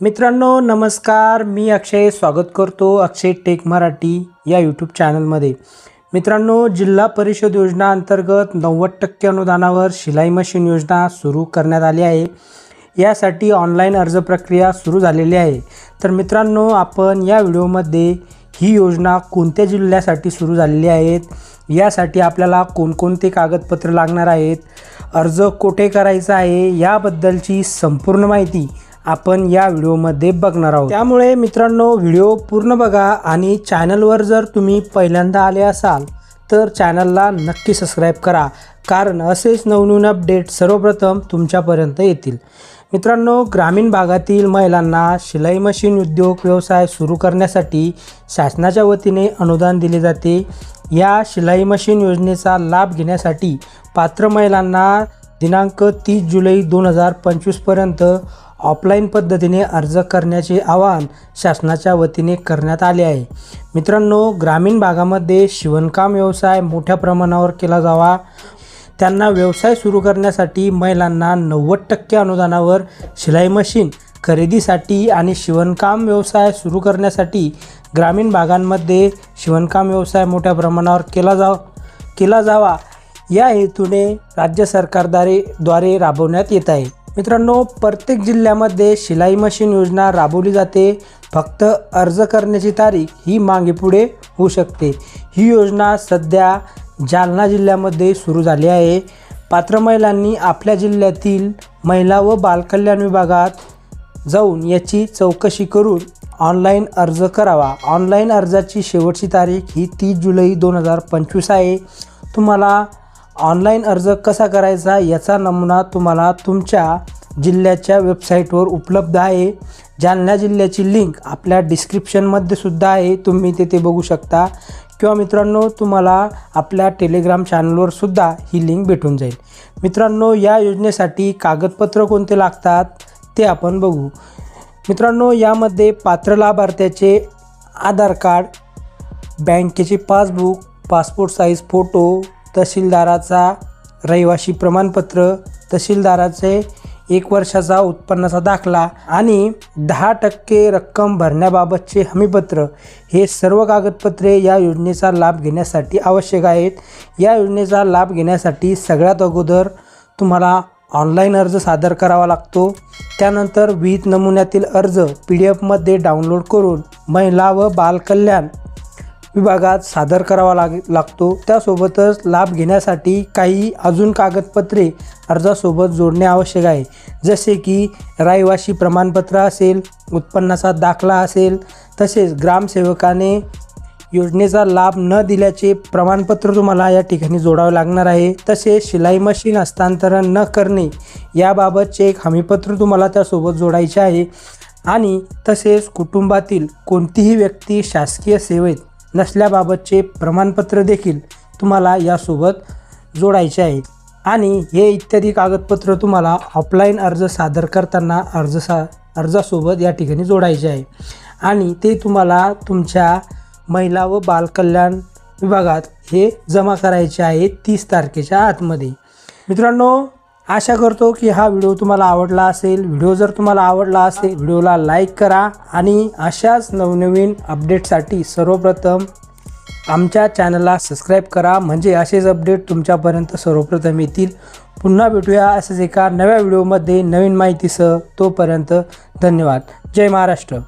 मित्रांनो नमस्कार. मी अक्षय. स्वागत करतो अक्षय टेक मराठी या यूट्यूब चॅनलमध्ये मित्रांनो जिल्हा परिषद योजना अंतर्गत नव्वद टक्के अनुदानावर शिलाई मशीन योजना सुरू करण्यात आली आहे. यासाठी ऑनलाईन अर्ज प्रक्रिया सुरू झालेली आहे. तर मित्रांनो आपण या व्हिडिओमध्ये ही योजना कोणत्या जिल्ह्यासाठी सुरू झालेली आहेत? यासाठी आपल्याला कोणकोणते कागदपत्र लागणार आहेत? अर्ज कोठे करायचा आहे? याबद्दलची संपूर्ण माहिती आपण या व्हिडिओमध्ये बघणार आहोत. त्यामुळे मित्रांनो व्हिडिओ पूर्ण बघा आणि चॅनलवर जर तुम्ही पहिल्यांदा आले असाल तर चॅनलला नक्की सबस्क्राईब करा कारण असेच नवनवीन अपडेट सर्वप्रथम तुमच्यापर्यंत येतील. मित्रांनो ग्रामीण भागातील महिलांना शिलाई मशीन उद्योग व्यवसाय सुरू करण्यासाठी शासनाच्या वतीने अनुदान दिले जाते. या शिलाई मशीन योजनेचा लाभ घेण्यासाठी पात्र महिलांना दिनांक तीस जुलै दोन हजार पंचवीसपर्यंत ऑफलाईन पद्धतीने अर्ज करण्याचे आवाहन शासनाच्या वतीने करण्यात आले आहे. मित्रांनो ग्रामीण भागामध्ये शिवणकाम व्यवसाय मोठ्या प्रमाणावर केला जावा. त्यांना व्यवसाय सुरू करण्यासाठी महिलांना नव्वद टक्के अनुदानावर शिलाई मशीन खरेदीसाठी आणि शिवणकाम व्यवसाय सुरू करण्यासाठी ग्रामीण भागांमध्ये शिवणकाम व्यवसाय मोठ्या प्रमाणावर केला जाव केला जावा. या हेतूने राज्य सरकारद्वारे द्वारे राबवण्यात येत आहे. मित्रांनो प्रत्येक जिल्ह्यामध्ये शिलाई मशीन योजना राबवली जाते. फक्त अर्ज करण्याची तारीख ही मागे पुढे होऊ शकते. ही योजना सध्या जालना जिल्ह्यामध्ये सुरू झाली आहे. पात्र महिलांनी आपल्या जिल्ह्यातील महिला व बालकल्याण विभागात जाऊन याची चौकशी करून ऑनलाईन अर्ज करावा. ऑनलाईन अर्जाची शेवटची तारीख ही तीस जुलै दोन हजार पंचवीस आहे. तुम्हाला ऑनलाईन अर्ज कसा करायचा याचा नमुना तुम्हाला तुमच्या जिल्ह्याच्या वेबसाईटवर उपलब्ध आहे. जालना जिल्ह्याची लिंक आपल्या डिस्क्रिप्शनमध्ये सुद्धा आहे. तुम्ही तेथे बघू शकता. किंवा मित्रांनो तुम्हाला आपल्या टेलिग्राम चॅनलवर सुद्धा ही लिंक भेटून जाईल. मित्रांनो या योजनेसाठी कागदपत्र कोणते लागतात ते आपण बघू. मित्रांनो यामध्ये पात्र लाभार्थ्याचे आधार कार्ड बँकेचे पासबुक पासपोर्ट साईज फोटो तहसीलदाराचा रहिवाशी प्रमाणपत्र तहसीलदाराचे एक वर्षाचा उत्पन्नाचा दाखला आणि दहा टक्के रक्कम भरण्याबाबतचे हमीपत्र हे सर्व कागदपत्रे या योजनेचा लाभ घेण्यासाठी आवश्यक आहेत. या योजनेचा लाभ घेण्यासाठी सगळ्यात अगोदर तुम्हाला ऑनलाईन अर्ज सादर करावा लागतो. त्यानंतर विहित नमुन्यातील अर्ज पी डी एफमध्ये डाउनलोड करून महिला व बालकल्याण विभागात सादर करावा लाग लागतो. त्यासोबतच लाभ घेण्यासाठी काही अजून कागदपत्रे अर्जासोबत जोडणे आवश्यक आहे. जसे की रहिवाशी प्रमाणपत्र असेल उत्पन्नाचा दाखला असेल तसेच ग्रामसेवकाने योजनेचा लाभ न दिल्याचे प्रमाणपत्र तुम्हाला या ठिकाणी जोडावे लागणार आहे. तसेच शिलाई मशीन हस्तांतरण न करणे याबाबतचे एक हमीपत्र तुम्हाला त्यासोबत जोडायचे आहे. आणि तसेच कुटुंबातील कोणतीही व्यक्ती शासकीय सेवेत नसल्याबाबतचे प्रमाणपत्र देखील तुम्हाला यासोबत जोडायचे आहे आणि हे इत्यादी कागदपत्र तुम्हाला ऑफलाईन अर्ज सादर करताना अर्ज सा अर्जासोबत या ठिकाणी जोडायचे आहे. आणि ते तुम्हाला तुमच्या महिला व बालकल्याण विभागात हे जमा करायचे आहे तीस तारखेच्या आतमध्ये. मित्रांनो आशा करतो की हा व्हिडिओ तुम्हाला आवडला असेल. व्हिडिओ जर तुम्हाला आवडला असेल व्हिडिओला लाईक करा आणि अशाच नवनवीन अपडेटसाठी सर्वप्रथम आमच्या चॅनलला सबस्क्राईब करा. म्हणजे असेच अपडेट तुमच्यापर्यंत सर्वप्रथम येतील. पुन्हा भेटूया असंच एका नव्या व्हिडिओमध्ये नवीन माहितीसह. तोपर्यंत धन्यवाद. जय महाराष्ट्र.